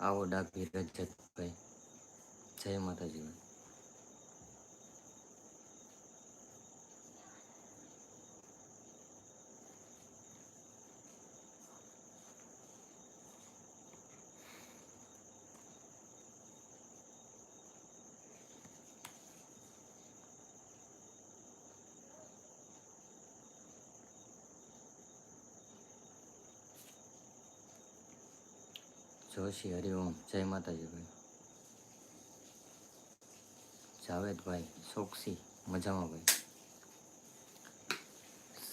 આવો ડાભી રજતભાઈ જય માતાજી. જોશી હરિઓમ જય માતાજી ભાઈ. જાવેદભાઈ, સોક્ષી. મજામાં ભાઈ.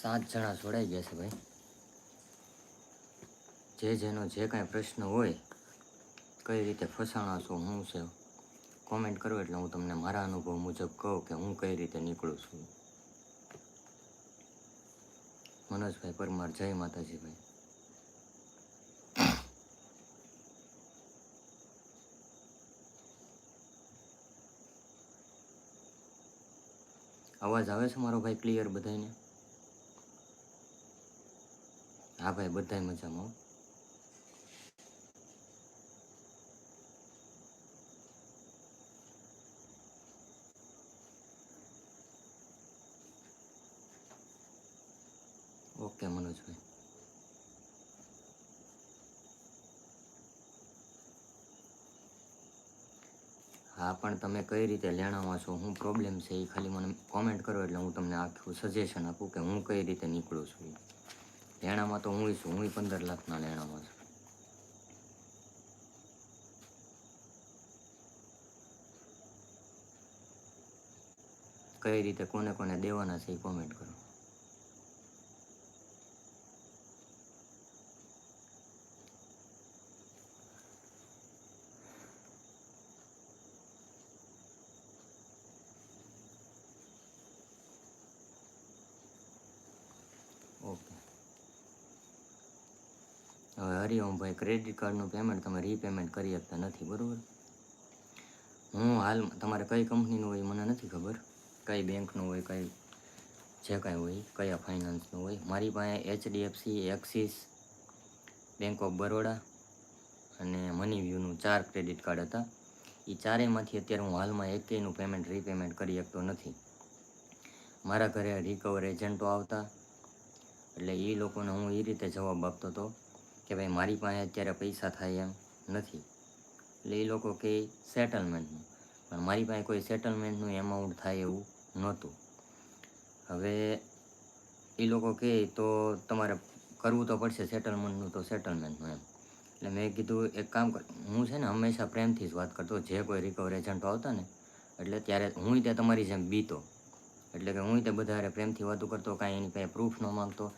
સાત જણા જોડાઈ ગયા છે ભાઈ. જે જેનો જે કાંઈ પ્રશ્ન હોય, કઈ રીતે ફસાણા છો હું છે કોમેન્ટ કરો એટલે હું તમને મારા અનુભવ મુજબ કહું કે હું કઈ રીતે નીકળું છું. મનોજભાઈ પરમાર, જય માતાજી ભાઈ. અવાજ આવે છે મારો ભાઈ ક્લિયર બધાને હા ભાઈ બધાય મજામાં હો. ઓકે મનોજભાઈ હા પણ તમે કઈ રીતે લેણામાં છો? શું પ્રોબ્લેમ છે એ ખાલી મને કોમેન્ટ કરો એટલે હું તમને આખું સજેશન આપું કે હું કઈ રીતે નીકળું છું લેણામાં તો હું છું હું પંદર લાખના લેણામાં છું. કઈ રીતે, કોને કોને દેવાના છે એ કોમેન્ટ કરો ઓકે હરિઓમભાઈ ક્રેડિટ કાર્ડનું પેમેન્ટ તમે રીપેમેન્ટ કરી શકતા નથી, બરાબર? હું હાલ તમારે કઈ કંપનીનું હોય મને નથી ખબર. કઈ બેંકનું હોય, કઈ જે કાંઈ હોય, કયા ફાઇનાન્સનું હોય. મારી પાસે HDFC Axis bank of Baroda અને મની વ્યૂનું ચાર ક્રેડિટ કાર્ડ હતા. એ ચારેયમાંથી અત્યારે હું હાલમાં એકેયનું પેમેન્ટ રીપેમેન્ટ કરી શકતો નથી. મારા ઘરે રિકવર એજન્ટો આવતા. એટલે એ લોકોને હું એ રીતે જવાબ આપતો હતો કે ભાઈ મારી પાસે અત્યારે પૈસા થાય એમ નથી. એટલે એ લોકો કે સેટલમેન્ટનું. પણ મારી પાસે કોઈ સેટલમેન્ટનું એમાઉન્ટ થાય એવું નહોતું. હવે એ લોકો કહે તો તમારે કરવું તો પડશે સેટલમેન્ટનું તો સેટલમેન્ટનું એમ. એટલે મેં કીધું એક કામ કર, હું છે ને હંમેશા પ્રેમથી જ વાત કરતો, જે કોઈ રિકવર એજન્ટો આવતા ને, એટલે ત્યારે હું ત્યાં તમારી જેમ બીતો. એટલે કે હું તે બધા પ્રેમથી વાતો કરતો, કાંઈ એની પાસે પ્રૂફ ન માંગતો.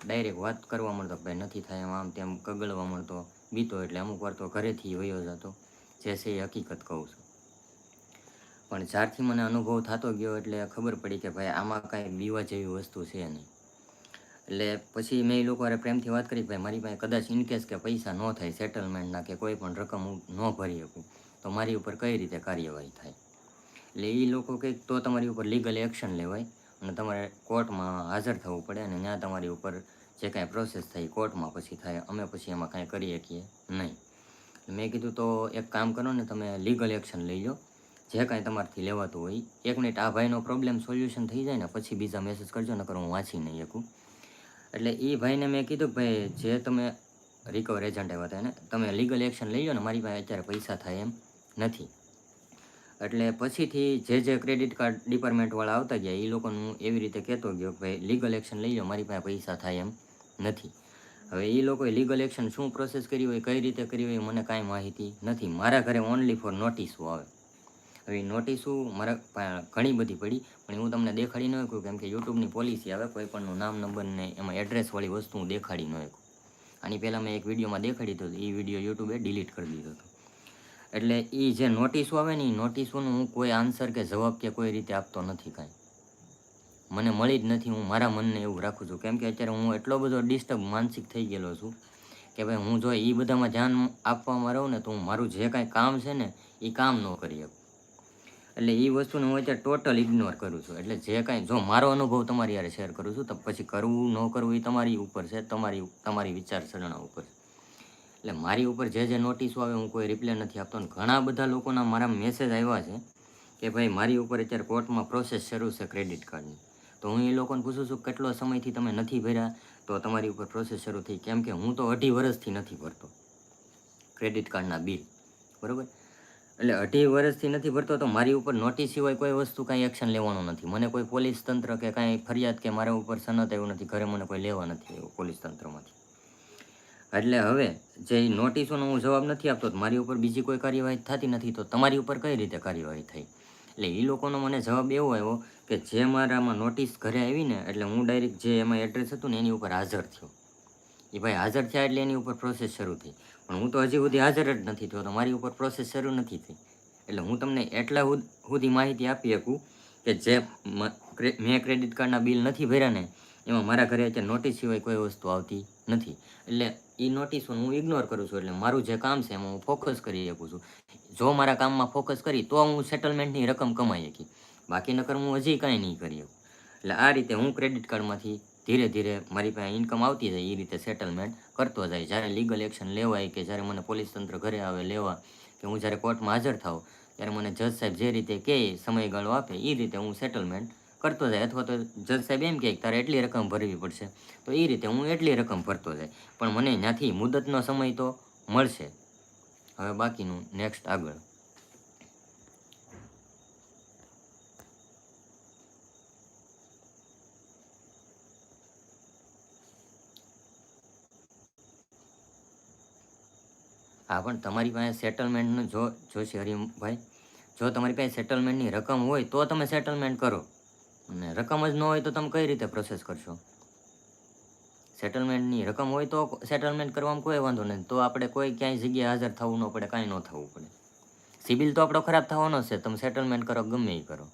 ડાયરેક્ટ વાત કરવા મળતો ભાઈ નથી થાય એમ, આમ તેમ કગળવા મળતો, બીતો એટલે અમુક વાર તો ઘરેથી વયો જતો. જે છે એ હકીકત કહું છું. પણ જ્યારથી મને અનુભવ થતો ગયો એટલે ખબર પડી કે ભાઈ આમાં કાંઈ બીવા જેવી વસ્તુ છે નહીં. એટલે પછી મેં એ લોકો પ્રેમથી વાત કરી ભાઈ મારી પાસે કદાચ ઇનકેસ કે પૈસા ન થાય સેટલમેન્ટના કે કોઈ પણ રકમ હું ન ભરી શકું, તો મારી ઉપર કઈ રીતે કાર્યવાહી થાય? એટલે એ લોકો કંઈક તો તમારી ઉપર લીગલ એક્શન લેવાય. અને તમારે કોર્ટમાં હાજર થવું પડે અને ત્યાં તમારી ઉપર જે કાંઈ પ્રોસેસ થાય કોર્ટમાં પછી થાય. અમે પછી એમાં કાંઈ કરી શકીએ નહીં. મેં કીધું તો એક કામ કરો ને તમે લીગલ એક્શન લઈ લો. જે કાંઈ તમારથી લેવાતું હોય. એક મિનિટ આ ભાઈનો પ્રોબ્લેમ સોલ્યુશન થઈ જાય ને પછી બીજા મેસેજ કરજો, નકર હું વાંચી નહીં શકું. એટલે એ ભાઈને મેં કીધું કે ભાઈ, જે તમે રિકવર એજન્ટ આવ્યા હતા એને, તમે લીગલ એક્શન લઈ લો ને મારી પાસે અત્યારે પૈસા થાય એમ નથી. એટલે પછીથી જે જે ક્રેડિટ કાર્ડ ડિપાર્ટમેન્ટવાળા આવતા ગયા એ લોકોને એવી રીતે કહેતો ગયો કે ભાઈ લીગલ એક્શન લઈ લો, મારી પાસે પૈસા થાય એમ નથી. હવે એ લોકોએ લીગલ એક્શન શું પ્રોસેસ કરી હોય, કઈ રીતે કરી હોય મને કાંઈ માહિતી નથી. મારા ઘરે ઓનલી ફોર નોટિસો આવે. હવે નોટિસો મારા ઘણી બધી પડી, પણ હું તમને દેખાડી ન શકું, કેમ કે યુટ્યુબની પોલિસી આવે, કોઈ પણનું નામ, નંબર ને એમાં એડ્રેસવાળી વસ્તુ હું દેખાડી ન શકું. આની પહેલાં મેં એક વિડીયોમાં દેખાડી હતો એ વીડિયો યુટ્યુબે ડિલીટ કરી દીધો હતો. એટલે એ જે નોટિસો આવે ને એ નોટિસોનું હું કોઈ આન્સર કે જવાબ કે કોઈ રીતે આપતો નથી કાંઈ. મને મળી જ નથી, હું મારા મનને એવું રાખું છું. કેમ કે અત્યારે હું એટલો બધો ડિસ્ટર્બ માનસિક થઈ ગયેલો છું કે ભાઈ હું જો એ બધામાં ધ્યાન આપવામાં રહું ને તો હું મારું જે કાંઈ કામ છે ને એ કામ ન કરી શકું. એટલે એ વસ્તુને હું અત્યારે ટોટલ ઇગ્નોર કરું છું. એટલે જે કાંઈ જો મારો અનુભવ તમારી યારે શેર કરું છું, તો પછી કરવું ન કરવું એ તમારી ઉપર છે, તમારી તમારી વિચારસરણા ઉપર છે. એટલે મારી ઉપર જે જે નોટિસો આવે હું કોઈ રિપ્લાય નથી આપતો અને ઘણા બધા લોકોના મારા મેસેજ આવ્યા છે કે ભાઈ મારી ઉપર અત્યારે કોર્ટમાં પ્રોસેસ શરૂ છે ક્રેડિટ કાર્ડની તો હું એ લોકોને પૂછું છું કેટલો સમયથી તમે નથી ભર્યા? તો તમારી ઉપર પ્રોસેસ શરૂ થઈ. કેમ કે હું તો અઢી વર્ષથી નથી ભરતો ક્રેડિટ કાર્ડના બિલ બરાબર? એટલે અઢી વર્ષથી નથી ભરતો તો મારી ઉપર નોટિસ સિવાય કોઈ વસ્તુ કાંઈ એક્શન લેવાનું નથી. મને કોઈ પોલીસ તંત્ર કે કાંઈ ફરિયાદ કે મારા ઉપર સનત એવું નથી. ઘરે મને કોઈ લેવા નથી એવું પોલીસ તંત્રમાંથી. એટલે હવે જે નોટિસોનો હું જવાબ નથી આપતો મારી ઉપર બીજી કોઈ કાર્યવાહી થતી નથી, તો તમારી ઉપર કઈ રીતે કાર્યવાહી થઈ? એટલે એ લોકોનો મને જવાબ એવો આવ્યો કે જે મારામાં નોટિસ ઘરે આવીને, એટલે હું ડાયરેક્ટ જે એમાં એડ્રેસ હતું ને એની ઉપર હાજર થયો. એ ભાઈ હાજર થયા એટલે એની ઉપર પ્રોસેસ શરૂ થઈ. પણ હું તો હજી સુધી હાજર જ નથી થયો, તો મારી ઉપર પ્રોસેસ શરૂ નથી થઈ. એટલે હું તમને એટલા સુધી માહિતી આપી શકું કે જે મેં ક્રેડિટ કાર્ડના બિલ નથી ભર્યા ને, એમાં મારા ઘરે અત્યારે નોટિસ સિવાય કોઈ વસ્તુ આવતી નથી. એટલે એ નોટિસો હું ઇગ્નોર કરું છું. એટલે મારું જે કામ છે એમાં હું ફોકસ કરી શકું છું. જો મારા કામમાં ફોકસ કરી, તો હું સેટલમેન્ટની રકમ કમાઈ શકી બાકી નકર હું હજી કાંઈ નહીં કરી શકું. એટલે આ રીતે હું ક્રેડિટ કાર્ડમાંથી ધીરે ધીરે મારી પાસે ઇન્કમ આવતી જાય એ રીતે સેટલમેન્ટ કરતો જાય. જ્યારે લીગલ એક્શન લેવાય કે જ્યારે મને પોલીસ તંત્ર ઘરે આવે લેવા કે હું જ્યારે કોર્ટમાં હાજર થાઉં, ત્યારે મને જજ સાહેબ જે રીતે કહે, સમયગાળો આપે એ રીતે હું સેટલમેન્ટ કરતો જાય અથવા તો જજ સાહેબ એમ કહે તારે એટલી રકમ ભરવી પડશે. તો એ રીતે હું એટલી રકમ ભરતો જાય. પણ મને ત્યાંથી મુદતનો સમય તો મળશે. હવે બાકીનું નેક્સ્ટ આગળ. હા, પણ તમારી પાસે સેટલમેન્ટનું જો, જોશે હરિમભાઈ જો તમારી પાસે સેટલમેન્ટની રકમ હોય તો તમે સેટલમેન્ટ કરો. અને રકમ જ ન હોય તો તમે કઈ રીતે પ્રોસેસ કરશો? સેટલમેન્ટની રકમ હોય તો સેટલમેન્ટ કરવામાં કોઈ વાંધો નથી તો આપણે કોઈ ક્યાંય જગ્યાએ હાજર થવું ન પડે, કાંઈ ન થવું પડે. સિબિલ તો આપણો ખરાબ થવાનો છે. તમે સેટલમેન્ટ કરો, ગમે એ કરો.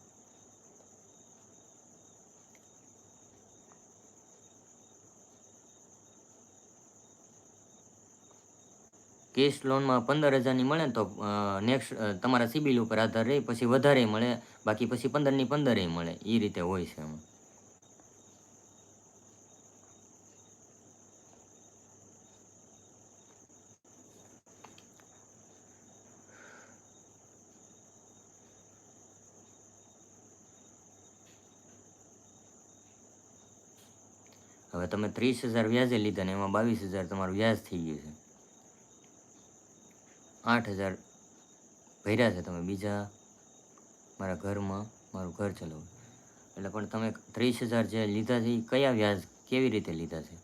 કેશ લોનમાં પંદર હજારની મળે તો નેક્સ્ટ તમારા સિબિલ ઉપર આધાર રહી, પછી વધારે મળે, બાકી પછી પંદરની પંદરે મળે એ રીતે હોય છે એમાં. હવે તમે ત્રીસ હજાર વ્યાજે લીધા ને એમાં બાવીસ હજાર તમારું વ્યાજ થઈ ગયું છે. આઠ હજાર ભર્યા છે તમે બીજા મારા ઘરમાં, મારું ઘર ચલાવું. એટલે પણ તમે ત્રીસ હજાર જે લીધા છે એ કયા વ્યાજ કેવી રીતે લીધા છે?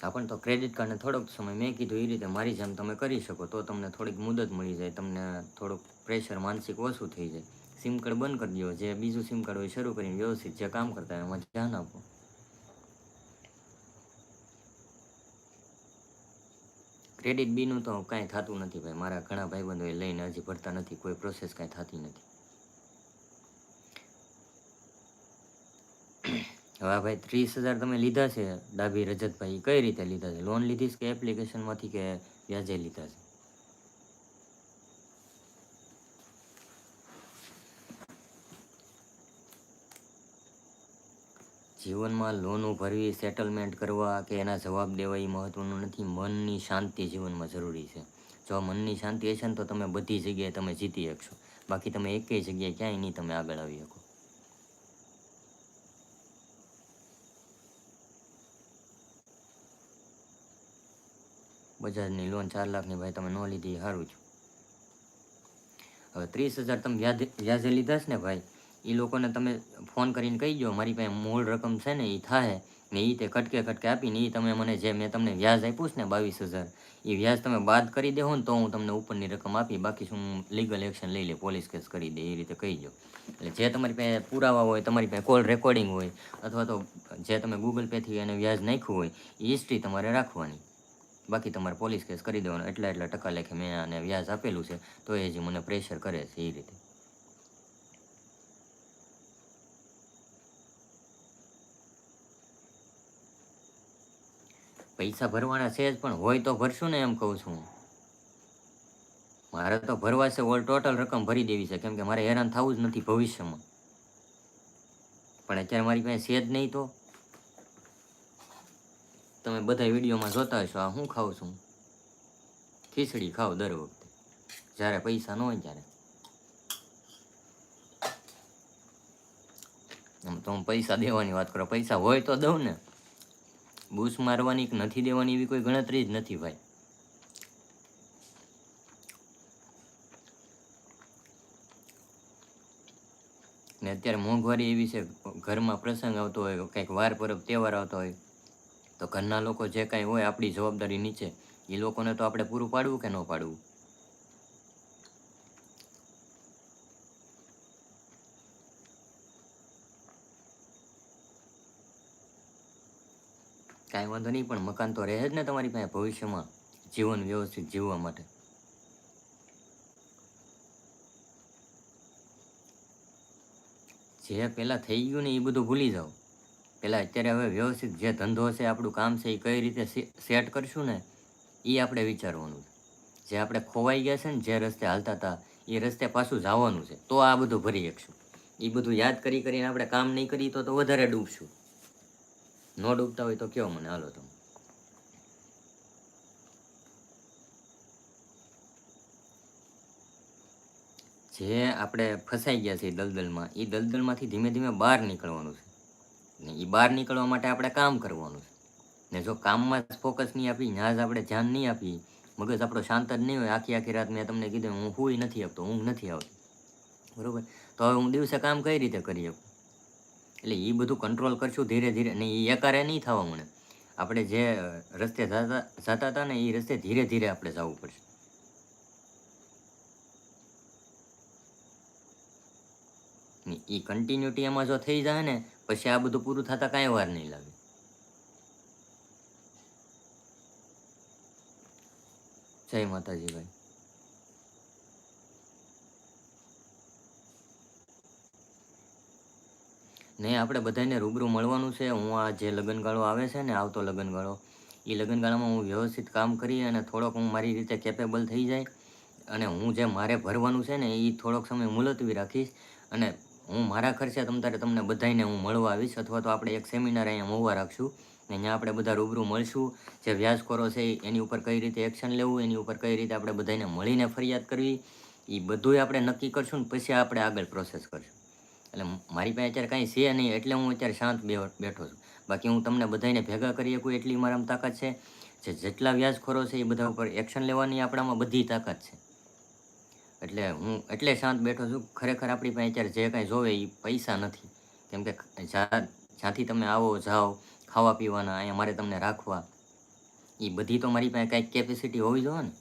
આપણ તો ક્રેડિટ કાર્ડને થોડોક સમય મેં કીધું એ રીતે મારી જેમ તમે કરી શકો, તો તમને થોડીક મુદત મળી જાય, તમને થોડુંક પ્રેશર માનસિક ઓછું થઈ જાય. સિમ કાર્ડ બંધ કરી દો જે બીજું સિમ કાર્ડ હોય શરૂ કરીને વ્યવસ્થિત જે કામ કરતા હોય એમાં ધ્યાન આપો. ક્રેડિટ બીનું તો કાંઈ થતું નથી ભાઈ. મારા ઘણા ભાઈબંધોએ લઈને હજી ભરતા નથી. કોઈ પ્રોસેસ કાંઈ થતી નથી. હવે ભાઈ ત્રીસ હજાર તમે લીધા છે. ડાભી રજતભાઈ કઈ રીતે લીધા છે? લોન લીધી છે કે એપ્લિકેશનમાંથી કે વ્યાજે લીધા છે? જીવનમાં લોન ભરવી સેટલમેન્ટ કરવા કે એના જવાબ દેવા એ મહત્વનું નથી. મનની શાંતિ જીવનમાં જરૂરી છે. જો મનની શાંતિ હશે ને તો તમે બધી જગ્યાએ તમે જીતી શકશો. બાકી તમે એકેય જગ્યાએ ક્યાંય નહીં તમે આગળ આવી શકો. બજાજની લોન ચાર લાખની ભાઈ તમે ન લીધી સારું છું. હવે ત્રીસ હજાર તમે વ્યાજે લીધા છે ને ભાઈ? એ લોકોને તમે ફોન કરીને કહી દો મારી પાસે મૂળ રકમ છે ને એ થાય ને એ તે કટકે કટકે આપીને એ તમે મને જે મેં તમને વ્યાજ આપ્યું છે ને બાવીસ હજાર એ વ્યાજ તમે બાદ કરી દેવો ને તો હું તમને ઉપરની રકમ આપી, બાકી શું લીગલ એક્શન લઈ લે પોલીસ કેસ કરી દે એ રીતે કહી દો એટલે જે તમારી પાસે પુરાવા હોય, તમારી પાસે કોલ રેકોર્ડિંગ હોય, અથવા તો જે તમે ગૂગલ પેથી એને વ્યાજ નાખ્યું હોય એ હિસ્ટ્રી તમારે રાખવાની. બાકી તમારે પોલીસ કેસ કરી દેવાનો, એટલા એટલા ટકા લેખે મેં આને વ્યાજ આપેલું છે, તો એ જે મને પ્રેશર કરે છે એ રીતે. પૈસા ભરવાના છે જ, પણ હોય તો ભરશું ને એમ કહું છું મારે તો ભરવા છે, ઓલ ટોટલ રકમ ભરી દેવી છે, કેમ કે મારે હેરાન થવું જ નથી ભવિષ્યમાં. પણ અત્યારે મારી પાસે છે જ નહીં તો. તમે બધા વિડીયોમાં જોતા હશો, આ હું ખાઉં છું? ખીચડી ખાવ દર વખતે. જ્યારે પૈસા ન હોય ત્યારે. આમ તો હું પૈસા દેવાની વાત કરો, પૈસા હોય તો દઉં ને. બૂસ મારવાની નથી દેવાની એવી કોઈ ગણતરી જ નથી ભાઈ. ને અત્યારે મોંઘવારી એવી છે, ઘરમાં પ્રસંગ આવતો હોય, કંઈક વાર પરબ તહેવાર આવતો હોય, તો ઘરના લોકો જે કાંઈ હોય આપણી જવાબદારી નીચે, એ લોકોને તો આપણે પૂરું પાડવું કે ન પાડવું? કાંઈ વાંધો નહીં, પણ મકાન તો રહે જ ને તમારી પાસે ભવિષ્યમાં, જીવન વ્યવસ્થિત જીવવા માટે. જે પહેલાં થઈ ગયું ને એ બધું ભૂલી જાઓ. પહેલાં અત્યારે હવે વ્યવસ્થિત જે ધંધો છે આપણું કામ છે, એ કઈ રીતે સેટ કરશું ને, એ આપણે વિચારવાનું છે. જે આપણે ખોવાઈ ગયા છે ને, જે રસ્તે હાલતા હતા, એ રસ્તે પાછું જવાનું છે. તો આ બધું ભરી શકશું. એ બધું યાદ કરી કરીને આપણે કામ નહીં કરીએ તો વધારે ડૂબશું. ન ડૂબતા હોય તો કહો મને? હાલો તમે જે આપણે ફસાઈ ગયા છીએ દલદલમાં એ દલદલમાંથી ધીમે ધીમે બહાર નીકળવાનું છે. ને એ બહાર નીકળવા માટે આપણે કામ કરવાનું છે. ને જો કામમાં જ ફોકસ નહીં આપી ત્યાં જ આપણે ધ્યાન નહીં આપી, મગજ આપણો શાંત જ નહીં હોય, આખી આખી રાત મેં તમને કીધું હું હુંય નથી આપતો ઊંઘ નથી આવતી. બરોબર? તો હવે હું દિવસે કામ કઈ રીતે કરી શકું? એટલે એ બધું કંટ્રોલ કરશું ધીરે ધીરે અને એ એકારે નહીં થવા મને આપણે જે રસ્તે જતા હતા ને એ રસ્તે ધીરે ધીરે આપણે જવું પડશે. એ કન્ટિન્યુટી એમાં જો થઈ જાય ને, પછી આ બધું પૂરું થતા કાંઈ વાર નહીં લાગે. જય માતાજી ભાઈ. ને આપણે બધાને રૂબરૂ મળવાનું છે. હું આ જે લગ્નગાળો આવે છે ને, આવતો લગ્નગાળો એ લગ્નગાળામાં હું વ્યવસ્થિત કામ કરી અને થોડોક હું મારી રીતે કેપેબલ થઈ જાય અને હું જે મારે ભરવાનું છે ને એ થોડોક સમય મુલતવી રાખીશ અને હું મારા ખર્ચે તમ તારે તમને બધાને હું મળવા આવીશ અથવા તો આપણે એક સેમિનાર અહીંયા મોવા રાખશું ને અહીંયા આપણે બધા રૂબરૂ મળશું. જે વ્યાજખોરો છે એની ઉપર કઈ રીતે એક્શન લેવું, એની ઉપર કઈ રીતે આપણે બધાને મળીને ફરિયાદ કરવી એ બધુંય આપણે નક્કી કરશું ને પછી આપણે આગળ પ્રોસેસ કરશું. એટલે મારી પાસે અત્યારે કાંઈ છે નહીં, એટલે હું અત્યારે શાંત બેઠો છું. બાકી હું તમને બધાને ભેગા કરી શકું એટલી મારામાં તાકાત છે. જે જેટલા વ્યાજખોરો છે એ બધા ઉપર એક્શન લેવાની આપણામાં બધી તાકાત છે. એટલે હું એટલે શાંત બેઠો છું. ખરેખર આપણી પાસે અત્યારે જે કાંઈ જોવે એ પૈસા નથી. કેમ કે જ્યાંથી તમે આવો, જાઓ, ખાવા પીવાના, અહીંયા મારે તમને રાખવા. એ બધી તો મારી પાસે કાંઈક કેપેસિટી હોવી જોઈએ ને?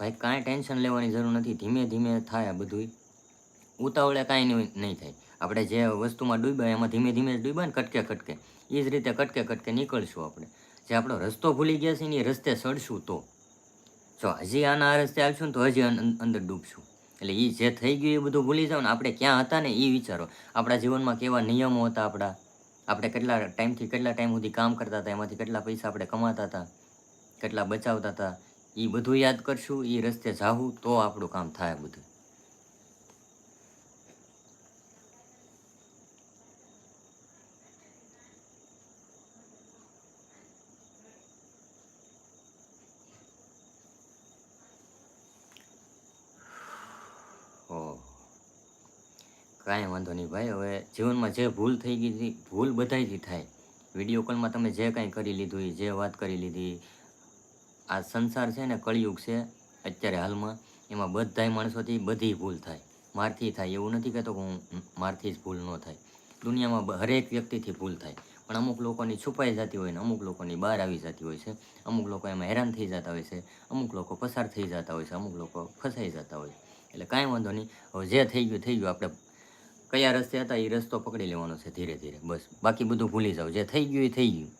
ભાઈ, કાંઈ ટેન્શન લેવાની જરૂર નથી. ધીમે ધીમે થાય બધું ઉતાવળે કાંઈ નહીં નહીં થાય. આપણે જે વસ્તુમાં ડૂબ્યા, એમાં ધીમે ધીમે ડૂબ્યા ને કટકે કટકે. એ જ રીતે કટકે કટકે નીકળશું આપણે. જે આપણો રસ્તો ભૂલી ગયા છે ને એ રસ્તે સડશું તો. જો હજી આના આ રસ્તે આવશું ને તો હજી અંદર ડૂબશું. એટલે એ જે થઈ ગયું એ બધું ભૂલી જાવ ને આપણે ક્યાં હતા ને એ વિચારો. આપણા જીવનમાં કેવા નિયમો હતા આપણા? આપણે કેટલા ટાઈમથી કેટલા ટાઈમ સુધી કામ કરતા હતા? એમાંથી કેટલા પૈસા આપણે કમાતા હતા? કેટલા બચાવતા હતા? એ બધું યાદ કરશું એ રસ્તે જાવું તો આપણું કામ થાય બધું. કાંઈ વાંધો નહીં ભાઈ, હવે જીવનમાં જે ભૂલ થઈ ગઈ હતી, ભૂલ બધાયથી થાય. વીડિયો કોલમાં તમે જે કાંઈ કરી લીધું જે વાત કરી લીધી આ સંસાર છે ને, કળિયુગ છે, અત્યારે હાલમાં એમાં બધાય માણસોથી બધી ભૂલ થાય. મારથી થાય એવું નથી કહેતો કે હું મારથી જ ભૂલ ન થાય. દુનિયામાં હરેક વ્યક્તિથી ભૂલ થાય. પણ અમુક લોકોની છુપાઈ જતી હોય ને, અમુક લોકોની બહાર આવી જતી હોય છે, અમુક લોકો એમાં હેરાન થઈ જતા હોય છે, અમુક લોકો પસાર થઈ જતા હોય છે, અમુક લોકો ફસાઈ જતા હોય એટલે કાંઈ વાંધો નહીં, હવે જે થઈ ગયું થઈ ગયું, આપણે કયા રસ્તે હતા એ રસ્તો પકડી લેવાનો છે ધીરે ધીરે, બસ. બાકી બધું ભૂલી જાઓ. જે થઈ ગયું એ થઈ ગયું.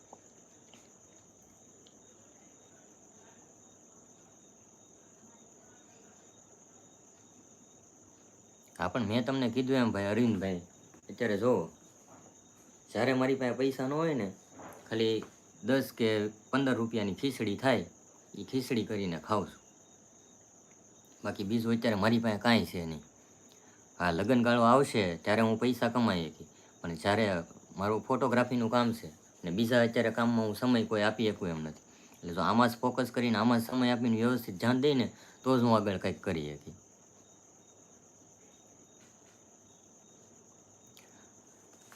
હા, પણ મેં તમને કીધું એમ ભાઈ, અરવિંદભાઈ. અત્યારે જો, જ્યારે મારી પાસે પૈસા ન હોય ને, ખાલી દસ કે પંદર રૂપિયાની ખીચડી થાય એ ખીચડી કરીને ખાઉં છું. બાકી બીજું અત્યારે મારી પાસે કાંઈ છે નહીં. હા, લગ્નગાળો આવશે, ત્યારે હું પૈસા કમાઈ શકી પણ જ્યારે મારું ફોટોગ્રાફીનું કામ છે ને બીજા અત્યારે કામમાં હું સમય કોઈ આપી શકું એમ નથી. એટલે જો આમાં જ ફોકસ કરીને આમાં સમય આપીને વ્યવસ્થિત ધ્યાન દઈને, તો જ હું આગળ કંઈક કરી શકી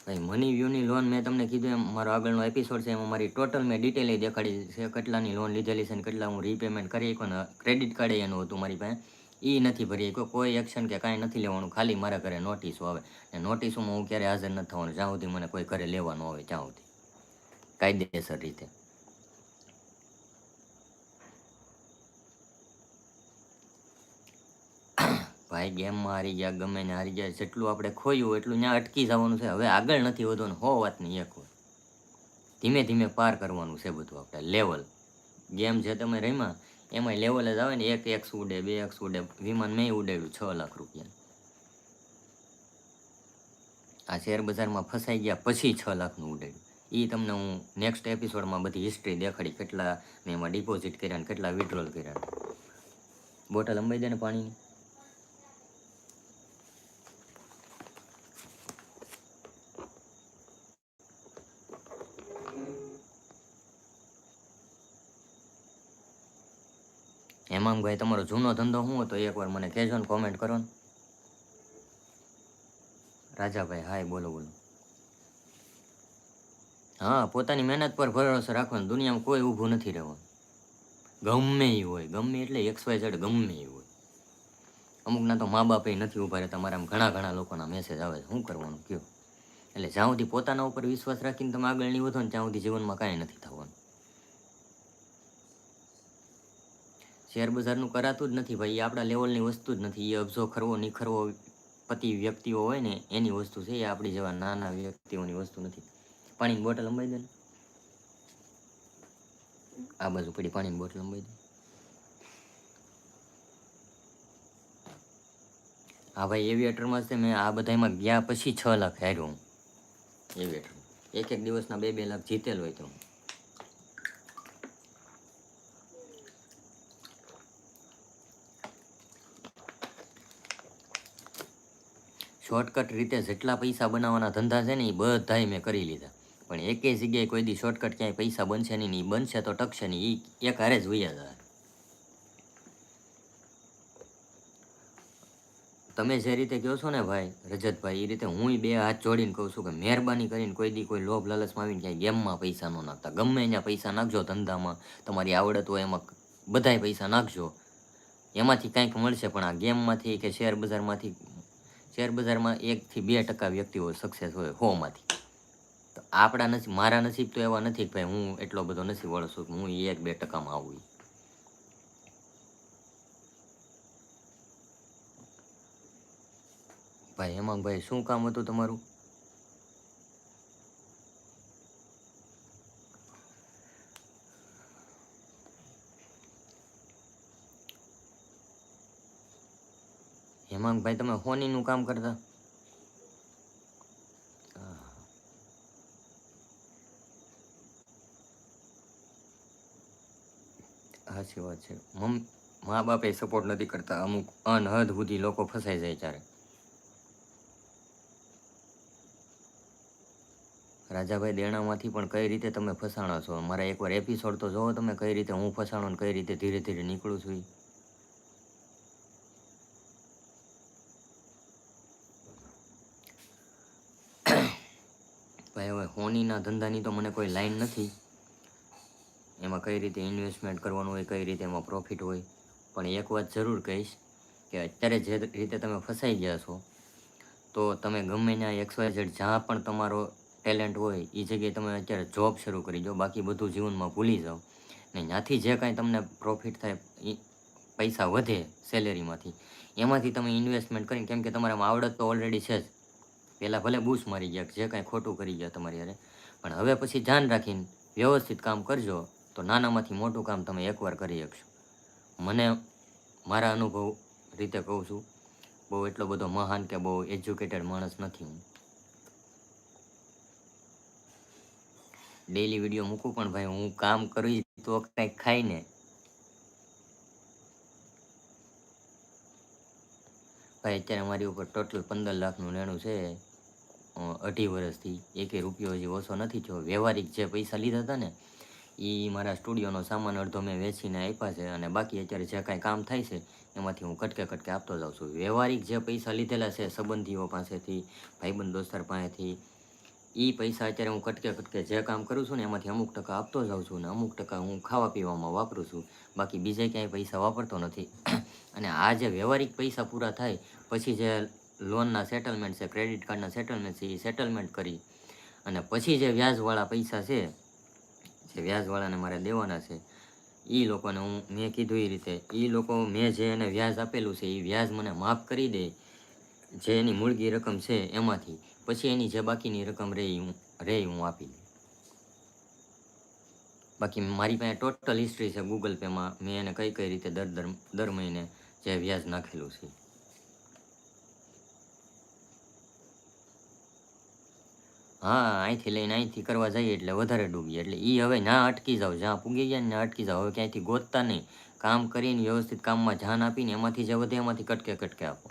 ભાઈ મની વ્યૂની લોન મેં તમને કીધું એમ, મારો આગળનો એપિસોડ છે એમાં મારી ટોટલ મેં ડિટેલ દેખાડી છે કેટલાની લોન લીધેલી છે ને કેટલા હું રીપેમેન્ટ કરી શકો ને ક્રેડિટ કાર્ડ એનું હતું મારી પાસે. એ નથી ભરી શક્યો કોઈ એક્શન કે કાંઈ નથી લેવાનું, ખાલી મારા ઘરે નોટિસો આવે. ને નોટિસોમાં હું ક્યારે હાજર નથી થવાનું, જ્યાં સુધી મને કોઈ ઘરે લેવાનું આવે, ત્યાં સુધી. કાયદેસર રીતે. ભાઈ ગેમમાં હારી ગયા, ગમે ને હારી ગયા, જેટલું આપણે ખોયું એટલું ત્યાં અટકી જવાનું છે. હવે આગળ નથી વધવાનું, હો વાતની એક વાત ધીમે ધીમે પાર કરવાનું છે બધું આપણે લેવલ ગેમ જે તમે રમ્યા એમાં લેવલ જ આવે ને, એક એક્સ ઉડે, બે એક્સ ઉડે, વિમાન મેં ઉડાડ્યું છ લાખ રૂપિયા. આ શેર બજારમાં ફસાઈ ગયા, પછી છ લાખનું ઉડાડ્યું. એ તમને હું નેક્સ્ટ એપિસોડમાં બધી હિસ્ટ્રી દેખાડી, કેટલા મેં એમાં ડિપોઝિટ કર્યા ને, કેટલા વિડ્રોલ કર્યા. બોટલ અંબાઈ દે ને પાણીની. હેમાંગભાઈ તમારો જૂનો ધંધો શું હતો? એકવાર મને કહેજો ને કોમેન્ટ કરો ને. રાજાભાઈ હાય બોલો બોલો. હા, પોતાની મહેનત પર ભરોસો રાખવાનો દુનિયામાં કોઈ ઊભું નથી રહેવાનું ગમે એ હોય, ગમે એટલે એક્સ વાય ઝેડ ગમે એ હોય. અમુકના તો મા બાપે નથી ઊભા રહેતા, મારા આમ ઘણા ઘણા લોકોના મેસેજ આવે છે. શું કરવાનું, કયો? એટલે જ્યાં સુધી પોતાના ઉપર વિશ્વાસ રાખીને તમે આગળ નહીં વધો ને, ત્યાં સુધી જીવનમાં કાંઈ નથી થવાનું. શેર બજારનું કરાતું જ નથી ભાઈ. એ આપણા લેવલની વસ્તુ જ નથી. એ અબજો ખરવો, નિખરવો પતિ વ્યક્તિઓ હોય ને, એની વસ્તુ છે. એ આપણી જેવા નાના વ્યક્તિઓની વસ્તુ નથી. પાણીની બોટલ લંબાઈ દે આ બાજુ પડી પાણીની બોટલ લંબાઈ દે. હા ભાઈ એવિએટરમાં છે. મેં આ બધામાં ગયા પછી છ લાખ હાર્યું હું. એવિએટર એક એક દિવસના બે બે લાખ જીતેલ હોય તો. શોર્ટકટ રીતે જેટલા પૈસા બનાવવાના ધંધા છે ને એ બધાય મેં કરી લીધા. પણ એકે જગ્યાએ કોઈ દી શોર્ટકટ ક્યાંય પૈસા બનશે નહીં ઈ બનશે તો ટકશે નહીં એ એક હારે જ વૈયા જાય તમે જે રીતે કહો છો ને ભાઈ, રજતભાઈ એ રીતે હું બે હાથ જોડીને કહું છું કે મહેરબાની કરીને કોઈ દી કોઈ લોભ લાલચમાં આવીને ક્યાંય ગેમમાં પૈસા ન નાખતા. ગમે ત્યાં પૈસા નાખજો ધંધામાં, તમારી આવડત હોય એમાં બધાય પૈસા નાખજો. એમાંથી કંઈક મળશે પણ આ ગેમમાંથી કે શેર બજારમાંથી શેર બજારમાં એકથી બે ટકા વ્યક્તિઓ સક્સેસ હોય હોમાંથી તો આપણા નસીબ, મારા નસીબ તો એવા નથી કે ભાઈ હું એટલો બધો નસીબ વાળો છું હું એક બે ટકામાં આવું. ભાઈ, એમાં ભાઈ શું કામ હતું તમારું? હેમાંગભાઈ તમે હોનીનું કામ કરતા. સાચી વાત છે. મમ, મા બાપે સપોર્ટ નથી કરતા. અમુક અનહદ સુધી લોકો ફસાઈ જાય ત્યારે. રાજાભાઈ દેણામાંથી પણ કઈ રીતે તમે ફસાણો છો? મારા એકવાર એપિસોડ તો જોવો તમે, કઈ રીતે હું ફસાણો ને કઈ રીતે ધીરે ધીરે નીકળું છું હોનીના ધંધાની તો મને કોઈ લાઈન નથી. એમાં કઈ રીતે ઇન્વેસ્ટમેન્ટ કરવાનું હોય, કઈ રીતે એમાં પ્રોફિટ હોય. પણ એક વાત જરૂર કહીશ કે અત્યારે જે રીતે તમે ફસાઈ ગયા છો, તો તમે ગમે ત્યાં એક્સ વાય ઝેડ જ્યાં પણ તમારો ટેલેન્ટ હોય એ જગ્યાએ તમે અત્યારે જોબ શરૂ કરી દો. બાકી બધું જીવનમાં ભૂલી જાઓ. ને ત્યાંથી જે કાંઈ તમને પ્રોફિટ થાય પૈસા વધે સેલેરીમાંથી એમાંથી તમે ઇન્વેસ્ટમેન્ટ કરીને, કેમ કે તમારામાં આવડત તો ઓલરેડી છે જ. પહેલાં ભલે બૂસ મારી ગયા, જે કાંઈ ખોટું કરી ગયા તમારી અરે પણ હવે પછી ધ્યાન રાખીને વ્યવસ્થિત કામ કરજો, તો નાનામાંથી મોટું કામ તમે એકવાર કરી શકશો. મને, મારા અનુભવ રીતે કહું છું, બહુ એટલો બધો મહાન કે બહુ એજ્યુકેટેડ માણસ નથી હું. ડેલી વીડિયો મૂકું પણ ભાઈ, હું કામ કરી તો કંઈક ખાઈને ભાઈ, અત્યારે મારી ઉપર ટોટલ પંદર લાખનું લેણું છે. અઢી વર્ષથી એકે રૂપિયો હજી ઓછો નથી થયો. વ્યવહારિક જે પૈસા લીધા હતા ને એ મારા સ્ટુડિયોનો સામાન અડધો મેં વેચીને આપ્યા છે અને બાકી અત્યારે જે કાંઈ કામ થાય છે, એમાંથી હું કટકે કટકે આપતો જાઉં છું. વ્યવહારિક જે પૈસા લીધેલા છે, સંબંધીઓ પાસેથી, ભાઈબંધ દોસ્તાર પાસેથી એ પૈસા અત્યારે હું કટકે કટકે જે કામ કરું છું ને, એમાંથી અમુક ટકા આપતો જાઉં છું ને, અમુક ટકા હું ખાવા પીવામાં વાપરું છું. બાકી બીજે ક્યાંય પૈસા વાપરતો નથી. અને આ જે વ્યવહારિક પૈસા પૂરા થાય, પછી જે લોનના સેટલમેન્ટ છે ક્રેડિટ કાર્ડના સેટલમેન્ટ છે એ સેટલમેન્ટ કરી. અને પછી જે વ્યાજવાળા પૈસા છે, જે વ્યાજવાળાને મારે દેવાના છે એ લોકોને હું, મેં કીધું એ રીતે એ લોકો, મેં જે એને વ્યાજ આપેલું છે એ વ્યાજ મને માફ કરી દે, જે એની મૂળગી રકમ છે એમાંથી. પછી એની જે બાકીની રકમ રહે, હું રહે હું આપી. દઉં બાકી મારી પાસે ટોટલ હિસ્ટ્રી છે ગૂગલ પેમાં મેં. એને કઈ કઈ રીતે દર દર દર મહિને જે વ્યાજ નાખેલું છે. હા, અહીંથી લઈને અહીંથી કરવા જઈએ એટલે વધારે ડૂબીએ. એટલે એ હવે ના અટકી જાઓ જ્યાં પૂગી ગયા ને અટકી જાઓ હવે ક્યાંયથી ગોતતા નહીં. કામ કરીને વ્યવસ્થિત કામમાં ધ્યાન આપીને એમાંથી જે વધે એમાંથી કટકે કટકે આપો.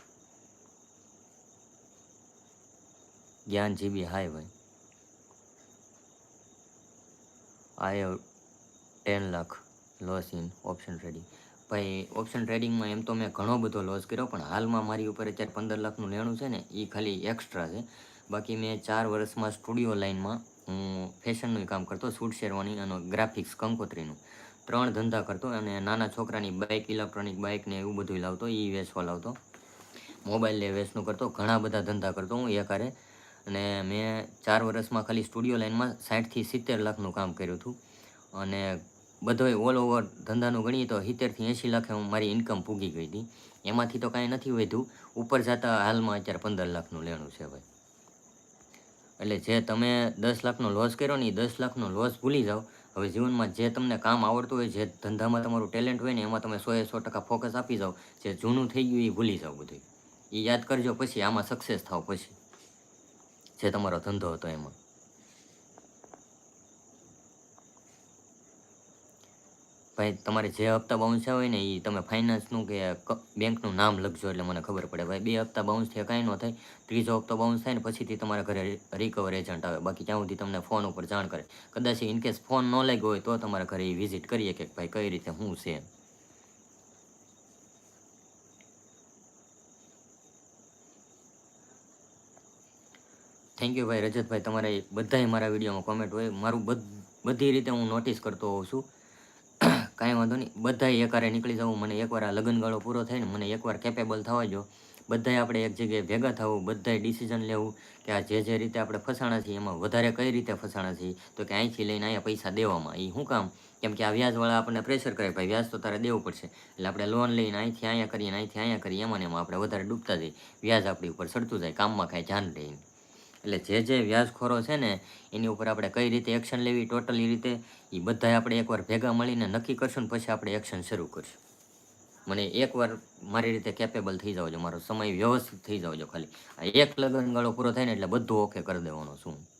જ્ઞાન જીબી હાય ભાઈ. I ten lakh loss in option trading ભાઈ ઓપ્શન ટ્રેડિંગમાં એમ તો મેં ઘણો બધો લોસ કર્યો, પણ હાલમાં મારી ઉપર અત્યારે પંદર લાખનું લેણું છે ને એ ખાલી એક્સ્ટ્રા છે. બાકી મેં ચાર વર્ષમાં સ્ટુડિયો લાઇનમાં હું ફેશનનું કામ કરતો, સૂટ શેરવાની અને ગ્રાફિક્સ કંકોત્રીનું. ત્રણ ધંધા કરતો અને નાના છોકરાની બાઇક, ઇલેક્ટ્રોનિક બાઇકને એવું બધું લાવતો એ વેચવા લાવતો. મોબાઈલ લે વેચનું કરતો, ઘણા બધા ધંધા કરતો હું એકારે. અને મેં ચાર વર્ષમાં ખાલી સ્ટુડિયો લાઇનમાં સાઠથી સિત્તેર લાખનું કામ કર્યું હતું. અને બધોય ઓલ ઓવર ધંધાનું ગણીએ તો સિત્તેરથી એંશી લાખે હું મારી ઇન્કમ પૂગી ગઈ હતી. એમાંથી તો કાંઈ નથી વધ્યું. ઉપર જતાં હાલમાં અત્યારે પંદર લાખનું લેણું છે ભાઈ. એટલે જે તમે દસ લાખનો લોસ કર્યો ને એ દસ લાખનો લોસ ભૂલી જાઓ. હવે જીવનમાં જે તમને કામ આવડતું હોય, જે ધંધામાં તમારું ટેલેન્ટ હોય ને, એમાં તમે સો એ સો ટકા ફોકસ આપી જાઓ. જે જૂનું થઈ ગયું એ ભૂલી જાઓ બધું એ યાદ કરજો પછી આમાં સક્સેસ થાવ પછી. જે તમારો ધંધો હતો એમાં. ભાઈ, તમારે જે હપ્તા બાઉન્સ થયા હોય ને એ તમે ફાઇનાન્સનું કે બેંકનું નામ લખજો એટલે મને ખબર પડે. ભાઈ, બે હપ્તા બાઉન્સ થયા, કાંઈ ન થાય. ત્રીજો હપ્તો બાઉન્સ થાય ને, પછીથી તમારા ઘરે રિકવર એજન્ટ આવે. બાકી ત્યાં સુધી તમને ફોન ઉપર જાણ કરે. કદાચ ઇનકેસ ફોન ન લાગ્યો હોય, તો તમારા ઘરે એ વિઝિટ કરીએ કે ભાઈ, કઈ રીતે, શું છે. થેન્ક યુ ભાઈ, રજતભાઈ, તમારે બધાય મારા વિડીયોમાં કોમેન્ટ હોય. મારું બધ, બધી રીતે હું નોટિસ કરતો હોઉં છું. કાંઈ વાંધો નહીં. બધાય એકારે નીકળી જવું મને એકવાર આ લગ્નગાળો પૂરો થાય ને મને એકવાર કેપેબલ થવા જો બધાય આપણે એક જગ્યાએ ભેગા થવું, બધાય ડિસિઝન લેવું કે આ જે જે રીતે આપણે ફસાણા છીએ, એમાં વધારે કઈ રીતે ફસાણા છીએ? તો કે અહીંથી લઈને અહીંયા પૈસા દેવામાં. એ શું કામ? કેમ કે આ વ્યાજવાળા આપણને પ્રેશર કરે ભાઈ વ્યાજ તો તારે દેવું પડશે. એટલે આપણે લોન લઈને અહીંથી અહીંયા કરીએ અહીંથી અહીંયા કરીએ એમાં એમાં આપણે વધારે ડૂબતા જઈએ. વ્યાજ આપણી ઉપર ચડતું જાય, કામમાં કાંઈ ધ્યાન રહીને. એટલે જે જે વ્યાજખોરો છે ને, એની ઉપર આપણે કઈ રીતે એક્શન લેવી ટોટલી રીતે એ બધાય આપણે એકવાર ભેગા મળીને નક્કી કરશું ને પછી આપણે એક્શન શરૂ કરશું. મને એકવાર મારી રીતે કેપેબલ થઈ જાવ મારો સમય વ્યવસ્થિત થઈ જાવજો ખાલી. એક લગ્ન ગાળો પૂરો થાય ને એટલે બધું ઓકે કરી દેવાનો છું